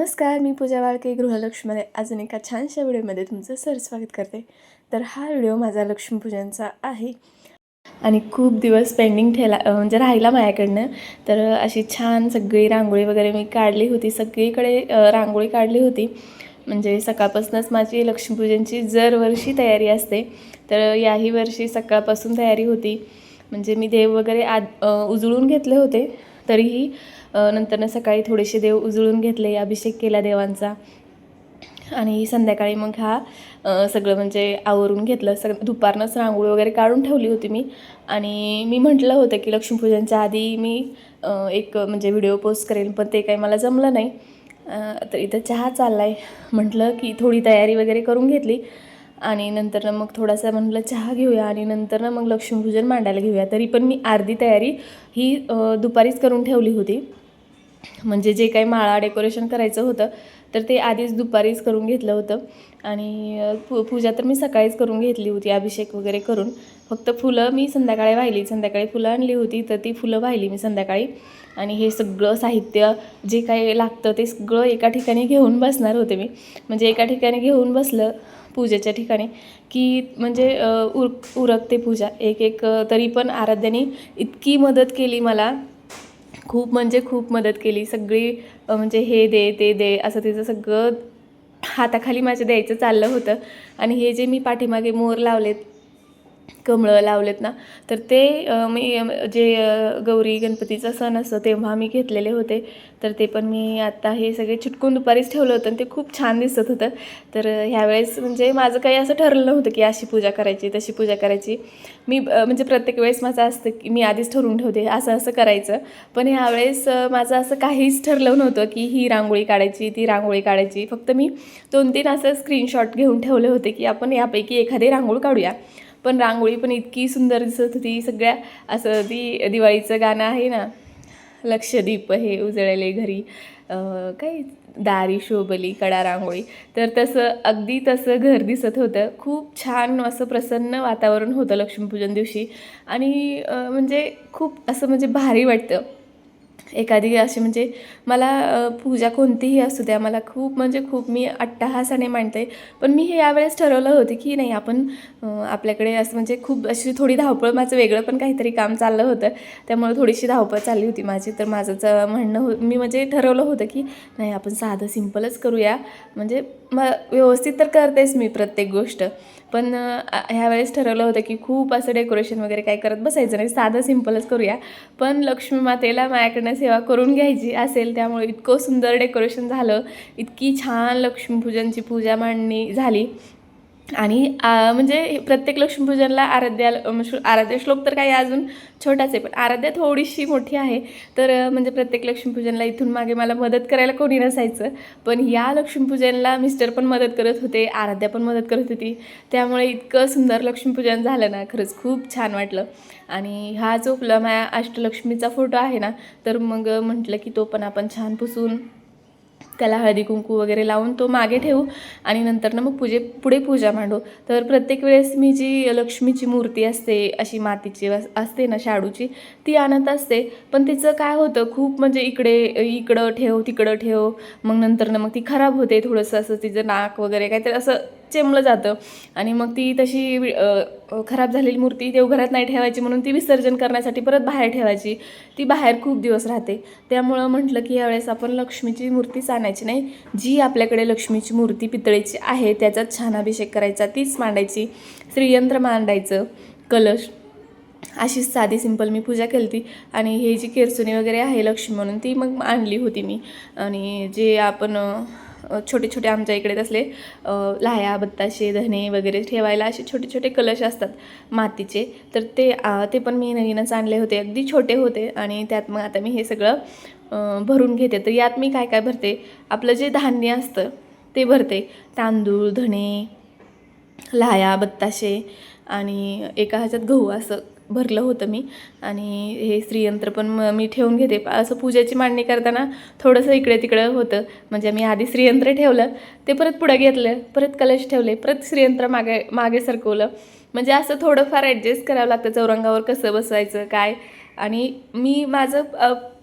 नमस्कार मी पूजा वाळके गृहलक्ष्मीमध्ये अजून एका छानशा व्हिडिओमध्ये तुमचं सर स्वागत करते. तर हा व्हिडिओ माझा लक्ष्मीपूजनचा आहे. आणि खूप दिवस पेंडिंग ठेला म्हणजे राहिला माझ्याकडनं. तर अशी छान सगळी रांगोळी वगैरे मी काढली होती. सगळीकडे रांगोळी काढली होती. म्हणजे सकाळपासूनच माझी लक्ष्मीपूजनची दरवर्षी तयारी असते तर याही वर्षी सकाळपासून तयारी होती. म्हणजे मी देव वगैरे आद उजळून घेतले होते. तरीही नंतरनं सकाळी थोडेसे देव उजळून घेतले अभिषेक केला देवांचा. आणि संध्याकाळी मग हा सगळं म्हणजे आवरून घेतलं. सगळं दुपारनंच रांगोळी वगैरे काढून ठेवली होती मी. आणि मी म्हटलं होतं की लक्ष्मीपूजनच्या आधी मी एक म्हणजे व्हिडिओ पोस्ट करेन पण ते काही मला जमलं नाही. तर इथं चहा चालला आहे म्हटलं की थोडी तयारी वगैरे करून घेतली. आणि नंतरनं मग थोडासा म्हटलं चहा घेऊया. आणि नंतरनं मग लक्ष्मीपूजन मांडायला घेऊया. तरी पण मी अर्धी तयारी ही दुपारीच करून ठेवली होती. म्हणजे जे काही माळा डेकोरेशन करायचं होतं तर ते आधीच दुपारीच करून घेतलं होतं. आणि पू पूजा तर मी सकाळीच करून घेतली होती अभिषेक वगैरे करून. फक्त फुलं मी संध्याकाळी वाहिली संध्याकाळी फुलं आणली होती तर ती फुलं वाहिली मी संध्याकाळी. आणि हे सगळं साहित्य जे काही लागतं ते सगळं एका ठिकाणी घेऊन बसणार होते मी. म्हणजे एका ठिकाणी घेऊन बसलं पूजेच्या ठिकाणी की म्हणजे उर उरकते पूजा. एक एक तरी पण आराध्याने इतकी मदत केली मला. खूप म्हणजे खूप मदत केली. सगळी म्हणजे हे दे ते दे असं तिचं सगळं हाताखाली माझ्या द्यायचं चाललं होतं. आणि हे जे मी पाठीमागे मोर लावलेत कमळं लावलेत ना तर ते मी जे गौरी गणपतीचा सण असतो तेव्हा मी घेतलेले होते. तर ते पण मी आत्ता हे सगळे चिटकून दुपारीच ठेवलं होतं आणि ते खूप छान दिसत होतं. तर ह्यावेळेस म्हणजे माझं काही असं ठरलं नव्हतं की अशी पूजा करायची तशी पूजा करायची. मी म्हणजे प्रत्येक वेळेस माझं असतं की मी आधीच ठरवून ठेवते असं असं करायचं. पण ह्यावेळेस माझं असं काहीच ठरलं नव्हतं की ही रांगोळी काढायची ती रांगोळी काढायची. फक्त मी दोन तीन असं स्क्रीनशॉट घेऊन ठेवले होते की आपण यापैकी एखादी रांगोळी काढूया. पण रांगोळी पण इतकी सुंदर दिसत होती. सगळ्या असं ती दिवाळीचं गाणं आहे ना लक्षदीप हे उजळले घरी. काय? दारी शोभली कडा रांगोळी. तर तसं अगदी तसं घर दिसत होतं. खूप छान असं प्रसन्न वातावरण होतं लक्ष्मीपूजन दिवशी. आणि म्हणजे खूप असं म्हणजे भारी वाटतं. एखादी अशी म्हणजे मला पूजा कोणतीही असू द्या मला खूप म्हणजे खूप मी अट्टहासाने मांडते. पण मी हे यावेळेस ठरवलं होतं की नाही आपण आपल्याकडे असं म्हणजे खूप अशी थोडी धावपळ माझं वेगळं पण काहीतरी काम चाललं होतं. त्यामुळे थोडीशी धावपळ चालली होती माझी. तर माझंच म्हणणं हो मी म्हणजे ठरवलं होतं की नाही आपण साधं सिम्पलच करूया. म्हणजे म व्यवस्थित तर करतेच मी प्रत्येक गोष्ट. पण ह्यावेळेस ठरवलं होतं की खूप असं डेकोरेशन वगैरे काय करत बसायचं नाही. साधं सिम्पलच करूया. पण लक्ष्मी मातेला माझ्याकडनं सेवा करून घ्यायची असेल त्यामुळे इतकं सुंदर डेकोरेशन झालं. इतकी छान लक्ष्मीपूजनची पूजा मांडणी झाली. आणि म्हणजे प्रत्येक लक्ष्मीपूजनला आराध्या म्हणजे श्लो- आराध्य श्लोक तर काही अजून छोटाच आहे पण आराध्या थोडीशी मोठी आहे. तर म्हणजे प्रत्येक लक्ष्मीपूजनला इथून मागे मला मदत करायला कोणी नसायचं पण या लक्ष्मीपूजनला मिस्टर पण मदत करत होते आराध्या पण मदत करत होती. त्यामुळे इतकं सुंदर लक्ष्मीपूजन झालं ना खरंच खूप छान वाटलं. आणि हा जो आपला माझ्या अष्टलक्ष्मीचा फोटो आहे ना तर मग म्हटलं की तो पण आपण छान पुसून त्याला हळदी कुंकू वगैरे लावून तो मागे ठेवू आणि नंतर ना मग पूजे पुढे पूजा मांडू. तर प्रत्येक वेळेस मी जी लक्ष्मीची मूर्ती असते अशी मातीची असते ना शाडूची ती आणत असते. पण तिचं काय होतं खूप म्हणजे इकडे इकडं ठेव तिकडं ठेव. मग नंतर ना मग ती खराब होते थोडंसं असं तिचं नाक वगैरे काहीतरी असं चेमलं जातं. आणि मग ती तशी खराब झालेली मूर्ती देवघरात नाही ठेवायची म्हणून ती विसर्जन करण्यासाठी परत बाहेर ठेवायची. ती बाहेर खूप दिवस राहते. त्यामुळं म्हटलं की यावेळेस आपण लक्ष्मीची मूर्तीच आणायची नाही. जी आपल्याकडे लक्ष्मीची मूर्ती पितळेची आहे त्याचाच छान अभिषेक करायचा तीच मांडायची. श्रीयंत्र मांडायचं कलश. अशीच साधी सिंपल मी पूजा केली होती आणि हे जी केरसुनी वगैरे आहे लक्ष्मी म्हणून ती मग आणली होती मी. आणि जे आपण छोटे छोटे आमच्या इकडे तसले लाह्या बत्ताशे धने वगैरे ठेवायला असे छोटे छोटे कलश असतात मातीचे. तर ते ते पण मी नवीनच आणले होते. अगदी छोटे होते आणि त्यात मग आता मी हे सगळं भरून घेते. तर यात मी काय काय भरते? आपलं जे धान्य असतं ते भरते. तांदूळ धणे लाह्या बत्ताशे आणि एका ह्याच्यात गहू असं. भरलं होतं मी. आणि हे स्त्रीयंत्र पण म मी ठेवून घेते. असं पूजेची मांडणी करताना थोडंसं इकडे तिकडं होतं. म्हणजे मी आधी स्त्रीयंत्र ठेवलं ते परत पुढं घेतलं परत कलश ठेवले परत स्त्रीयंत्र मागे मागे सरकवलं. म्हणजे असं थोडंफार ॲडजस्ट करावं लागतं चौरंगावर कसं बसवायचं काय? आणि मी माझं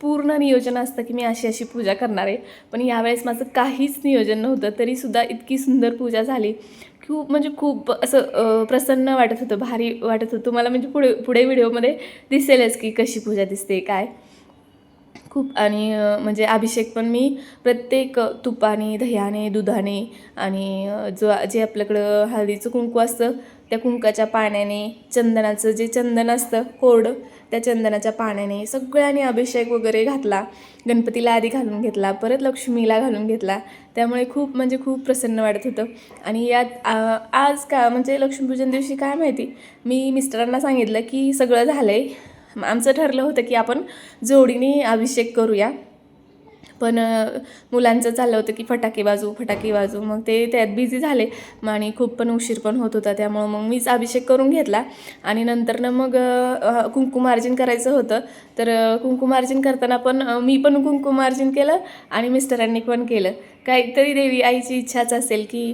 पूर्ण नियोजन असतं की मी अशी अशी पूजा करणार आहे. पण यावेळेस माझं काहीच नियोजन नव्हतं. तरीसुद्धा इतकी सुंदर पूजा झाली. खूप म्हणजे खूप असं प्रसन्न वाटत होतं भारी वाटत होतं. तुम्हाला म्हणजे पुढे पुढे व्हिडिओमध्ये दिसेलच की कशी पूजा दिसते काय. खूप आणि म्हणजे अभिषेक पण मी प्रत्येक तुपाने दह्याने दुधाने आणि जो जे आपल्याकडं हळदीचं कुंकू असतं त्या कुंकाच्या पाण्याने चंदनाचं जे चंदन असतं कोरडं त्या चंदनाच्या पाण्याने सगळ्यांनी अभिषेक वगैरे घातला. गणपतीला आधी घालून घेतला परत लक्ष्मीला घालून घेतला. त्यामुळे खूप म्हणजे खूप प्रसन्न वाटत होतं. आणि यात आ, आज का म्हणजे लक्ष्मीपूजन दिवशी काय माहिती? मी मिस्टरांना सांगितलं की सगळं झालं आहे आमचं ठरलं होतं की आपण जोडीने अभिषेक करूया. पण मुलांचं चाललं होतं की फटाके वाजू फटाके वाजू मग ते त्यात बिझी झाले. मग आणि खूप पण उशीर पण होत होता. त्यामुळं मग मीच अभिषेक करून घेतला. आणि नंतरनं मग कुंकुमार्जन करायचं होतं. तर कुंकुमार्जन करताना पण मी पण कुंकुमार्जन केलं आणि मिस्टरांनी पण केलं. काहीतरी देवी आईची इच्छाच असेल की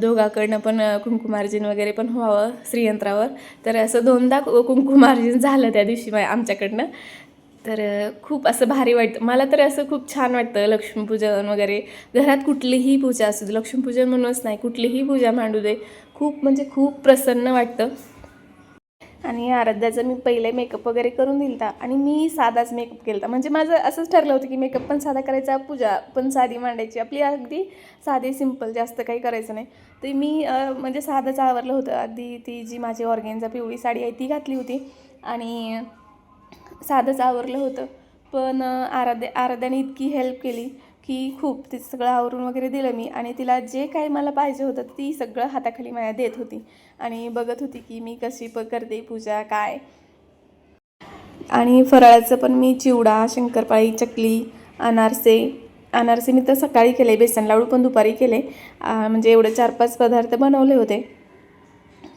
दोघाकडनं पण कुंकुमार्जन वगैरे पण व्हावं श्रीयंत्रावर. तर असं दोनदा कुंकुमार्जन झालं त्या दिवशी आमच्याकडनं. तर खूप असं भारी वाटतं. मला तर असं खूप छान वाटतं लक्ष्मीपूजन वगैरे. घरात कुठलीही पूजा असू दे लक्ष्मीपूजन म्हणूनच नाही कुठलीही पूजा मांडू दे खूप म्हणजे खूप प्रसन्न वाटतं. आणि आराध्याचा मी पहिले मेकअप वगैरे करून दिलता आणि मी साधाच मेकअप केला म्हणजे माझं असंच ठरलं होतं की मेकअप पण साधा करायचा पूजा पण साधी मांडायची. आपली अगदी साधी सिंपल जास्त काही करायचं नाही. तर मी म्हणजे साधंच आवरलं होतं. अगदी ती जी माझी ऑर्गेनचा पिवळी साडी आहे ती घातली होती. आणि साधंच आवरलं होतं. पण आराध्या आराध्याने इतकी हेल्प केली की खूप ते सगळं आवरून वगैरे दिलं मी आणि तिला जे काही मला पाहिजे होतं ती सगळं हाताखाली माझ्या देत होती आणि बघत होती की मी कशी प करते पूजा काय. आणि फराळाचं पण मी चिवडा शंकरपाळी चकली अनारसे अनारसे मी तर सकाळी केले बेसन लाडू पण दुपारी केले. म्हणजे एवढे चार पाच पदार्थ बनवले होते.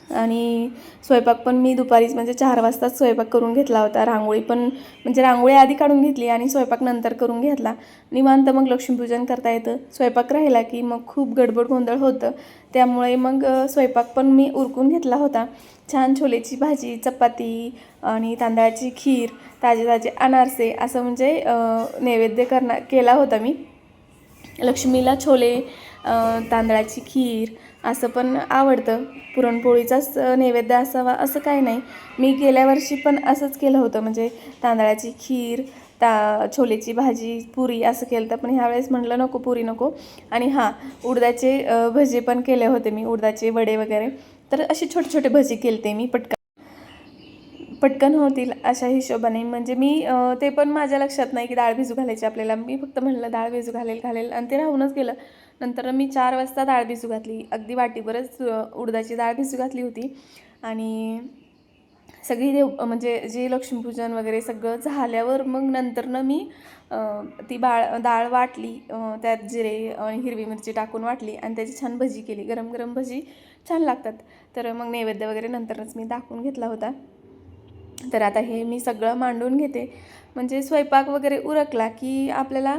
आणि स्वयंपाक पण मी दुपारीच म्हणजे चार वाजताच स्वयंपाक करून घेतला होता. रांगोळी पण म्हणजे रांगोळी आधी काढून घेतली आणि स्वयंपाक नंतर करून घेतला. निवांत मग लक्ष्मीपूजन करता येतं. स्वयंपाक राहिला की मग खूप गडबड गोंधळ होतं. त्यामुळे मग स्वयंपाक पण मी उरकून घेतला होता. छान छोलेची भाजी चपाती आणि तांदळाची खीर ताजे ताजे अनारसे असं म्हणजे नैवेद्य करणार केला होता मी. लक्ष्मीला छोले तांदळाची खीर असं पण आवडतं. पुरणपोळीचाच नैवेद्य असावा असं काही नाही. मी गेल्या वर्षी पण असंच केलं होतं. म्हणजे तांदळाची खीर ता छोलेची भाजी पुरी असं केलं तर पण ह्यावेळेस म्हटलं नको पुरी नको. आणि हां उडदाचे भजे पण केले होते मी. उडदाचे वडे वगैरे. तर असे छोटे छोटे भजी केलते मी पटकन. पटकन होतील अशा हिशोबाने. म्हणजे मी ते पण माझ्या लक्षात नाही की डाळ भिजू घालायची आपल्याला. मी फक्त म्हणलं डाळ भिजू घालेल घालेल. आणि ते राहूनच गेलं. नंतर मी चार वाजता डाळ भिजू घातली. अगदी वाटीभरच उडदाची डाळ भिजू घातली होती. आणि सगळी देव म्हणजे जे लक्ष्मीपूजन वगैरे सगळं झाल्यावर मग नंतरनं मी ती बाळ डाळ वाटली. त्यात जिरे आणि हिरवी मिरची टाकून वाटली आणि त्याची छान भजी केली. गरम गरम भजी छान लागतात. तर मग नैवेद्य वगैरे नंतरच मी दाखवून घेतला होता. तर आता हे मी सगळं मांडून घेते. म्हणजे स्वयंपाक वगैरे उरकला की आपल्याला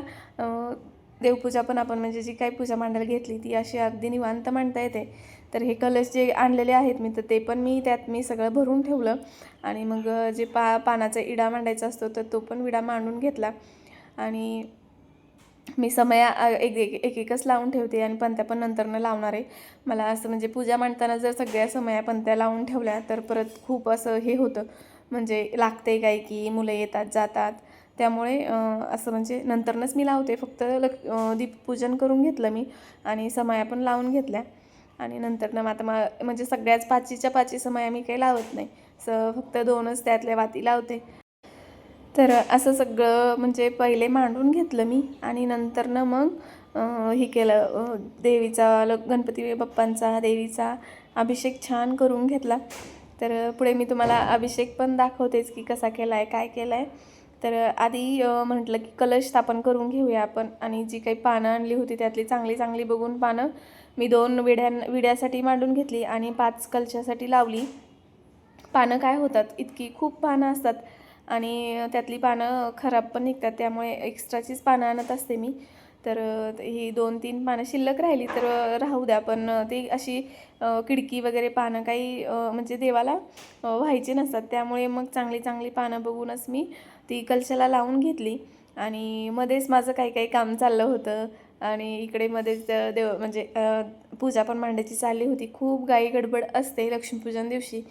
देवपूजा पण आपण म्हणजे जी काही पूजा मांडायला घेतली ती अशी अगदी निवांत मांडता येते. तर हे कलश जे आणलेले आहेत मी तर ते पण मी त्यात मी सगळं भरून ठेवलं. आणि मग जे पा पानाचा इडा मांडायचा असतो तर तो पण विडा मांडून घेतला. आणि मी समय एक एक एक एकच लावून ठेवते आणि पंत्या पण नंतरनं लावणार आहे. मला असं म्हणजे पूजा मांडताना जर सगळ्या समया पंत्या लावून ठेवल्या तर परत खूप असं हे होतं. म्हणजे लागते काय की मुलं येतात जातात. त्यामुळे असं म्हणजे नंतरनंच मी लावते. फक्त लक दीपपूजन करून घेतलं मी आणि समाया पण लावून घेतल्या. आणि नंतरनं मग आता मा म्हणजे सगळ्याच पाचीच्या पाची समाया मी काही लावत नाही. स फक्त दोनच त्यातल्या वाती लावते. तर असं सगळं म्हणजे पहिले मांडून घेतलं मी आणि नंतरनं मग हे केलं देवीचा ल गणपती बाप्पांचा देवीचा अभिषेक छान करून घेतला. तर पुढे मी तुम्हाला अभिषेक पण दाखवतेच की कसा केला आहे काय केलं आहे तर आधी म्हटलं की कलश स्थापन करून घेऊया आपण. आणि जी काही पानं आणली होती त्यातली चांगली चांगली बघून पानं मी दोन विड्यां विड्यासाठी मांडून घेतली आणि पाच कलशासाठी लावली. पानं काय होतात इतकी खूप पानं असतात आणि त्यातली पानं खराब पण निघतात त्यामुळे एक्स्ट्राचीच पानं आणत असते मी. तर ही दोन तीन पानं शिल्लक राहिली तर राहू द्या. पण ती अशी किडकी वगैरे पानं काही म्हणजे देवाला व्हायचे व्हायची नसतात. त्यामुळे मग चांगली चांगली पानं बघूनच मी ती कलशाला लावून घेतली. आणि मध्येच माझं काही काही काम चाललं होतं. आणि इकडे मध्येच देव म्हणजे पूजा पण मांडायची चालली होती. खूप गाई गडबड असते लक्ष्मीपूजन दिवशी.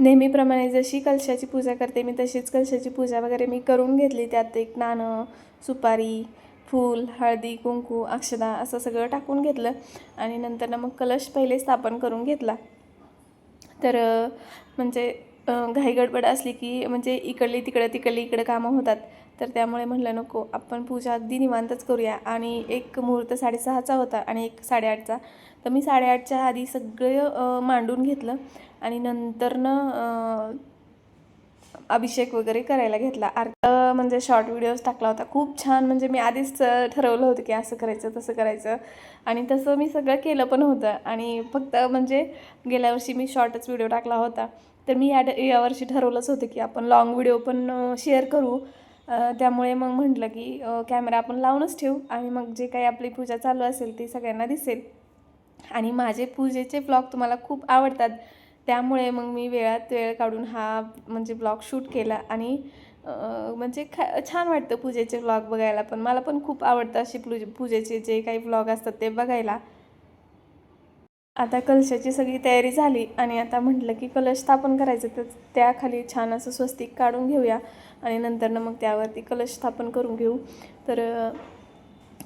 नेहमीप्रमाणे जशी कलशाची पूजा करते मी तशीच कलशाची पूजा वगैरे मी करून घेतली. त्यात एक नाणं सुपारी फूल हळदी कुंकू अक्षदा असं सगळं टाकून घेतलं आणि नंतर ना मग कलश पहिले स्थापन करून घेतला. तर म्हणजे घाईगडबड घाई गडबड असली की म्हणजे इकडली तिकडं तिकडली इकडं कामं होतात. तर त्यामुळे म्हटलं नको आपण पूजा अगदी निवांतच करूया. आणि एक मुहूर्त साडेसहाचा होता आणि एक साडेआठचा. तर मी साडेआठच्या आधी सगळं मांडून घेतलं आणि नंतरनं अभिषेक वगैरे करायला घेतला. अर्थ म्हणजे शॉर्ट व्हिडिओज टाकला होता. खूप छान म्हणजे मी आधीच ठरवलं होतं की असं करायचं तसं करायचं. आणि तसं मी सगळं केलं पण होतं. आणि फक्त म्हणजे गेल्या वर्षी मी शॉर्टच व्हिडिओ टाकला होता. तर मी या यावर्षी ठरवलंच होतं की आपण लॉंग व्हिडिओ पण शेअर करू. त्यामुळे मग म्हटलं की कॅमेरा आपण लावूनच ठेवू. आणि मग जे काही आपली पूजा चालू असेल ती सगळ्यांना दिसेल. आणि माझे पूजेचे ब्लॉग तुम्हाला खूप आवडतात. त्यामुळे मग मी वेळात वेळ काढून हा म्हणजे ब्लॉग शूट केला आणि म्हणजे खा छान वाटतं पूजेचे ब्लॉग बघायला पण. मला पण खूप आवडतं असे पूजे पूजेचे जे काही ब्लॉग असतात ते बघायला. आता कलशाची सगळी तयारी झाली आणि आता म्हटलं की कलश स्थापन करायचं तर त्याखाली छान असं स्वस्तिक काढून घेऊया आणि नंतरनं मग त्यावरती कलश स्थापन करून घेऊ. तर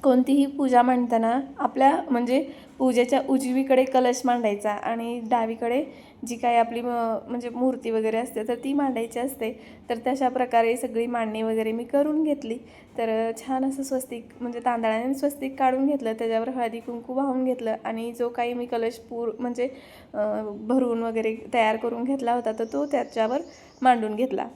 कोणतीही पूजा मांडताना आपल्या म्हणजे पूजेच्या उजवीकडे कलश मांडायचा आणि डावीकडे जी काही आपली म म्हणजे मूर्ती वगैरे असते तर ती मांडायची असते. तर तशा प्रकारे सगळी मांडणी वगैरे मी करून घेतली. तर छान असं स्वस्तिक म्हणजे तांदळाने स्वस्तिक काढून घेतलं त्याच्यावर हळदी कुंकू वाहून घेतलं आणि जो काही मी कलश पूर म्हणजे भरून वगैरे तयार करून घेतला होता तर तो त्याच्यावर मांडून घेतला.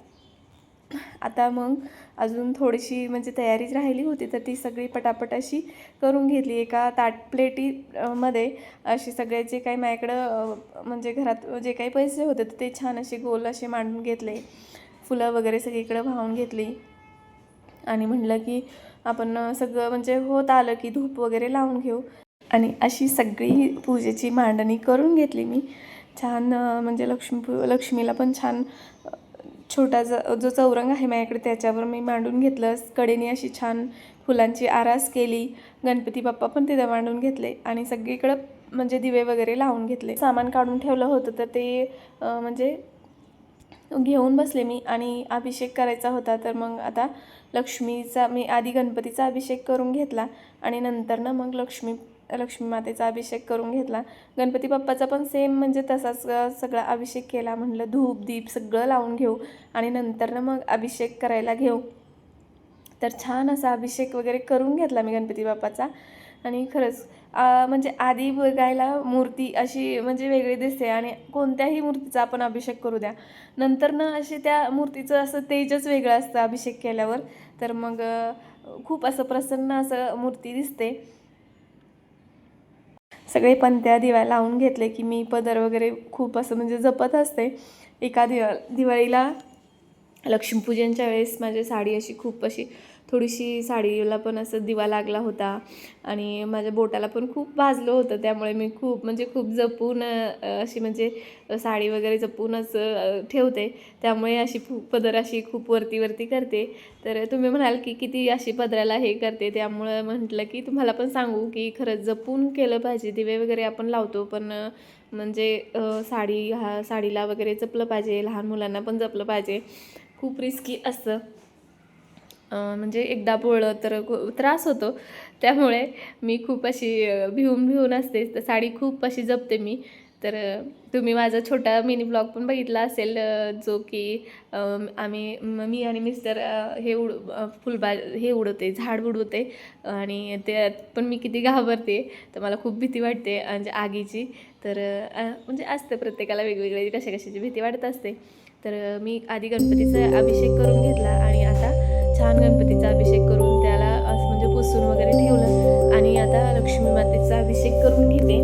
आता मग अजून थोडीशी म्हणजे तयारीच राहिली होती तर ती सगळी पटापट अशी करून घेतली. एका ताट प्लेटीमध्ये अशी सगळे जे काही माझ्याकडं म्हणजे घरात जे काही पैसे होते तर ते छान असे गोल असे मांडून घेतले. फुलं वगैरे सगळीकडं वाहून घेतली. आणि म्हटलं की आपण सगळं म्हणजे होत आलं की धूप वगैरे लावून घेऊ. आणि अशी सगळी पूजेची मांडणी करून घेतली मी. छान म्हणजे लक्ष्मी लक्ष्मीला पण छान छोटा ज जो चौरंग आहे माझ्याकडे त्याच्यावर मी मांडून घेतलं. कडेने अशी छान फुलांची आरास केली. गणपती बाप्पा पण तिथं मांडून घेतले आणि सगळीकडं म्हणजे दिवे वगैरे लावून घेतले. सामान काढून ठेवलं होतं तर ते म्हणजे घेऊन बसले मी आणि अभिषेक करायचा होता. तर मग आता लक्ष्मीचा मी आधी गणपतीचा अभिषेक करून घेतला आणि नंतर ना मग लक्ष्मी लक्ष्मी मातेचा अभिषेक करून घेतला. गणपती बाप्पाचा पण सेम म्हणजे तसाच सगळा अभिषेक केला. म्हटलं धूप दीप सगळं लावून घेऊ आणि नंतरनं मग अभिषेक करायला घेऊ. तर छान असा अभिषेक वगैरे करून घेतला मी गणपती बाप्पाचा. आणि खरंच म्हणजे आधी बघायला मूर्ती अशी म्हणजे वेगळी दिसते आणि कोणत्याही मूर्तीचा आपण अभिषेक करू द्या. नंतर ना अशी त्या मूर्तीचं असं तेजच वेगळं असतं अभिषेक केल्यावर. तर मग खूप असं प्रसन्न असं मूर्ती दिसते. सगळे पंत्या दिवा लावून घेतले की मी पदर वगैरे खूप असं म्हणजे जपत असते. एका दिवा दिवाळीला लक्ष्मीपूजनच्या वेळेस माझी साडी अशी खूप अशी थोडीशी साडीला पण असं दिवा लागला होता आणि माझ्या बोटाला पण खूप भाजलं होतं त्यामुळे मी खूप म्हणजे खूप जपून अशी म्हणजे साडी वगैरे जपूनच ठेवते. त्यामुळे अशी पदर अशी खूप वरती वरती करते. तर तुम्ही म्हणाल की किती अशी पदराला हे करते त्यामुळं म्हटलं की तुम्हाला पण सांगू की खरंच जपून केलं पाहिजे दिवे वगैरे आपण लावतो पण म्हणजे साडी हा साडीला वगैरे जपलं पाहिजे लहान मुलांना पण जपलं पाहिजे. खूप रिस्की असतं. म्हणजे एकदा पोळलं तर त्रास होतो. त्यामुळे मी खूप अशी भिवून भिवून असते. तर साडी खूप अशी जपते मी. तर तुम्ही माझा छोटा मिनी ब्लॉग पण बघितला असेल जो की आम्ही मी आणि मिस्टर हे उड फुलबा हे उडवते झाड उडवते. आणि त्यात पण मी किती घाबरते तर मला खूप भीती वाटते म्हणजे आगीची. तर म्हणजे असते प्रत्येकाला वेगवेगळी कशा कशाची भीती वाटत असते. तर मी आधी गणपतीचा अभिषेक करून घेतला आणि आता छान गणपतीचा अभिषेक करून त्याला असं म्हणजे पुसून वगैरे ठेवलं. आणि आता लक्ष्मी मातेचा अभिषेक करून घेते.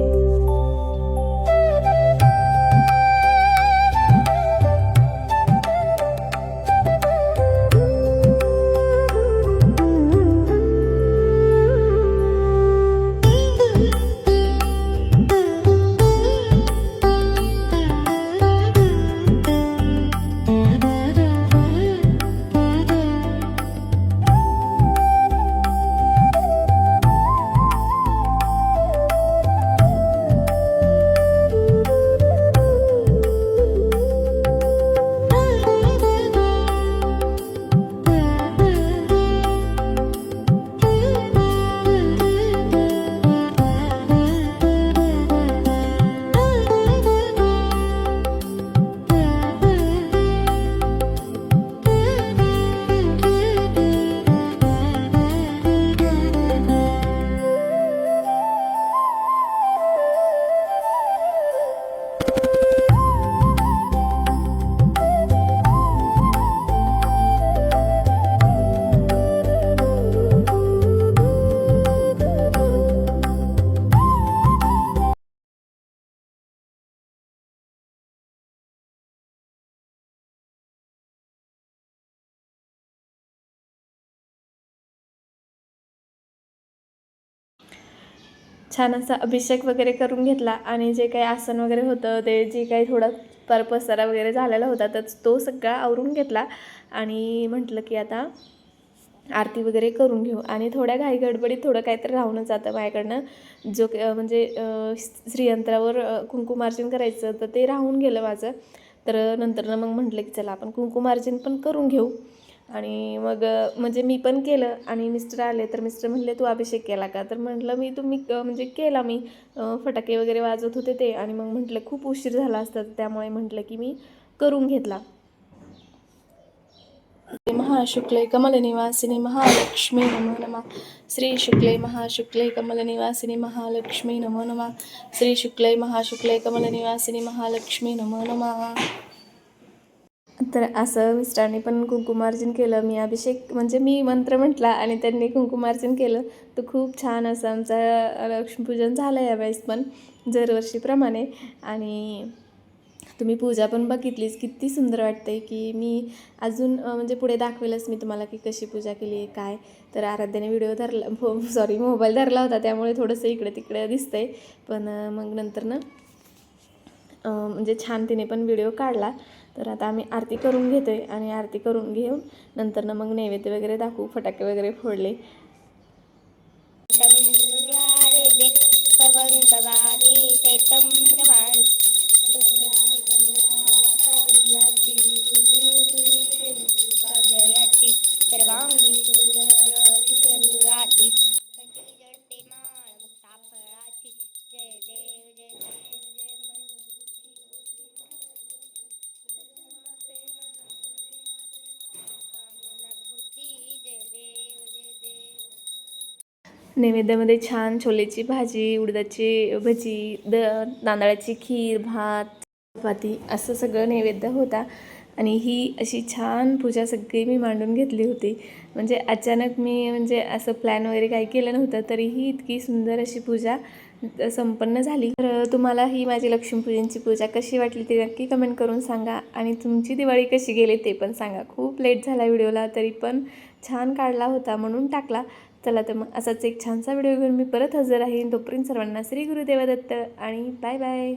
छान असा अभिषेक वगैरे करून घेतला आणि जे काही आसन वगैरे होतं ते जे काही थोडा पर पसारा वगैरे झालेला होता तर तो सगळा आवरून घेतला आणि म्हटलं की आता आरती वगैरे करून घेऊ. आणि थोड्या घाई गडबडीत थोडं काहीतरी राहूनच जातं माझ्याकडनं. जो म्हणजे श्रीयंत्रावर कुंकुमार्जन करायचं तर ते राहून गेलं माझं. तर नंतर मग म्हटलं की चला आपण कुंकुमार्जन पण करून घेऊ. आणि मग म्हणजे मी पण केलं आणि मिस्टर आले तर मिस्टर म्हणले तू अभिषेक केला का? तर म्हटलं मी तुम्ही म्हणजे केला मी. फटाके वगैरे वाजवत होते ते आणि मग म्हटलं खूप उशीर झाला असतात त्यामुळे म्हटलं की मी करून घेतला. महाशुक्ले कमलनिवासिनी महालक्ष्मी नमो नमः. श्री शुक्ले महाशुक्ले कमलनिवासिनी महालक्ष्मी नमो नमः. श्री शुक्ले महाशुक्ले कमलनिवासिनी महालक्ष्मी नमो नमः. तर असं मिस्टरांनी पण कुंकुमार्जन केलं मी अभिषेक म्हणजे मी मंत्र म्हटला आणि त्यांनी कुंकुमार्जन केलं. तर खूप छान असं आमचं लक्ष्मीपूजन झालं यावेळेस पण दरवर्षीप्रमाणे. आणि तुम्ही पूजा पण बघितलीच किती सुंदर वाटते की मी अजून म्हणजे पुढे दाखवेलच मी तुम्हाला की कशी पूजा केली आहे काय. तर आराध्याने व्हिडिओ धरला फो सॉरी मोबाईल धरला होता त्यामुळे थोडंसं इकडे तिकडे दिसतंय. पण मग नंतर ना म्हणजे छान तिने पण व्हिडिओ काढला. तर आता आम्ही आरती करून घेतो आहे आणि आरती करून घेऊन नंतर ना मग नैवेद्य वगैरे दाखवू फटाके वगैरे फोडले. सर्वांगी सुंदर नैवेद्यामध्ये छान छोलेची भाजी उडदाची भजी द तांदळाची खीर भात चपाती असं सगळं नैवेद्य होता. आणि ही अशी छान पूजा सगळी मी मांडून घेतली होती. म्हणजे अचानक मी म्हणजे असं प्लॅन वगैरे काही केलं नव्हतं तरीही इतकी सुंदर अशी पूजा संपन्न झाली. तर तुम्हाला ही माझी लक्ष्मीपूजनची पूजा कशी वाटली ती नक्की कमेंट करून सांगा. आणि तुमची दिवाळी कशी गेली ते पण सांगा. खूप लेट झाला व्हिडिओला तरी पण छान काढला होता म्हणून टाकला. चला तर मग असाच एक छानसा व्हिडिओ घेऊन मी परत हजर आहे तोपर्यंत सर्वांना श्री गुरुदेवादत्त आणि बाय बाय.